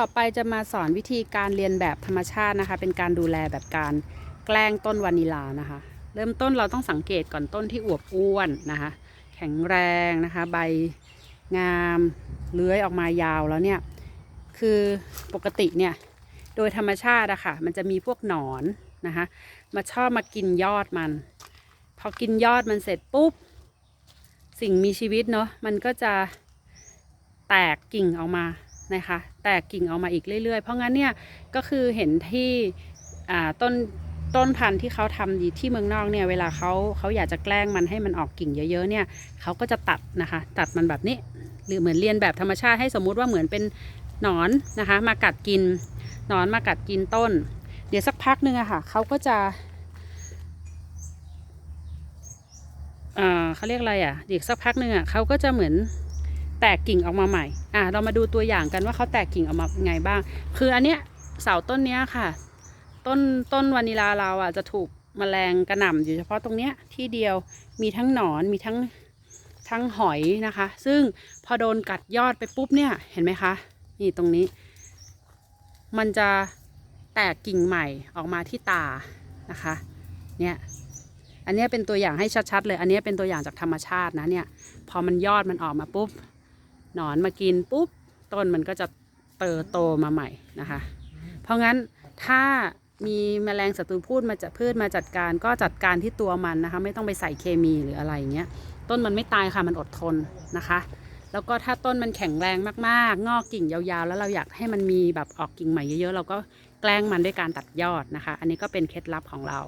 ต่อไปจะมาสอนวิธีการเรียนแบบธรรมชาตินะคะ เป็นการดูแลแบบการแกล้งต้นวานิลานะคะ เริ่มต้นเราต้องสังเกตก่อนต้นที่อวบอ้วนนะคะ แข็งแรงนะคะ ใบงามเลื้อยออกมายาวแล้วเนี่ย คือปกติเนี่ย โดยธรรมชาติอะค่ะ มันจะมีพวกหนอนนะคะ มาชอบมากินยอดมัน พอกินยอดมันเสร็จปุ๊บ สิ่งมีชีวิตเนาะมันก็จะแตกกิ่งออกมา นะคะแตกกิ่งออกมาอีกเรื่อยๆ เพราะงั้นเนี่ยก็คือเห็นที่ต้นต้นพันธุ์ที่เขาทำที่เมืองนอกเนี่ยเวลาเขาเขาอยากจะแกล้งมันให้มันออกกิ่งเยอะๆเนี่ยเขาก็จะตัดนะคะตัดมันแบบนี้ หรือเหมือนเรียนแบบธรรมชาติให้สมมุติว่าเหมือนเป็นหนอนนะคะมากัดกินหนอนมากัดกินต้น เดี๋ยวสักพักหนึ่งอะค่ะเขาก็จะเอ่อเขาเรียกอะไรอะเดี๋ยวสักพักหนึ่งอะเขาก็จะเหมือน แตกกิ่งออกมาใหม่ อะเรามาดูตัวอย่างกันว่าเขาแตกกิ่งออกมาไงบ้าง คืออันเนี้ยเสาต้นเนี้ยค่ะ ต้นต้นวานิลาเราอะจะถูกแมลงกระหน่ำอยู่เฉพาะตรงเนี้ยที่เดียวมีทั้งหนอนมีทั้งทั้งหอยนะคะ ซึ่งพอโดนกัดยอดไปปุ๊บเนี่ยเห็นไหมคะ นี่ตรงนี้ มันจะแตกกิ่งใหม่ออกมาที่ตานะคะ เนี่ยอันเนี้ยเป็นตัวอย่างให้ชัดๆเลย อันเนี้ยเป็นตัวอย่างจากธรรมชาตินะเนี่ย พอมันยอดมันออกมาปุ๊บ หนอนมากินปุ๊บต้นมันก็จะเติบโตมาใหม่นะคะ เพราะงั้นถ้ามีแมลงศัตรูพืชมาจัดพืชมาจัดการก็จัดการที่ตัวมันนะคะ ไม่ต้องไปใส่เคมีหรืออะไรเงี้ยต้นมันไม่ตายค่ะมันอดทนนะคะ แล้วก็ถ้าต้นมันแข็งแรงมากๆ งอกกิ่งยาวๆ แล้วเราอยากให้มันมีแบบออกกิ่งใหม่เยอะๆ เราก็แกล้งมันด้วยการตัดยอดนะคะ อันนี้ก็เป็นเคล็ดลับของเรา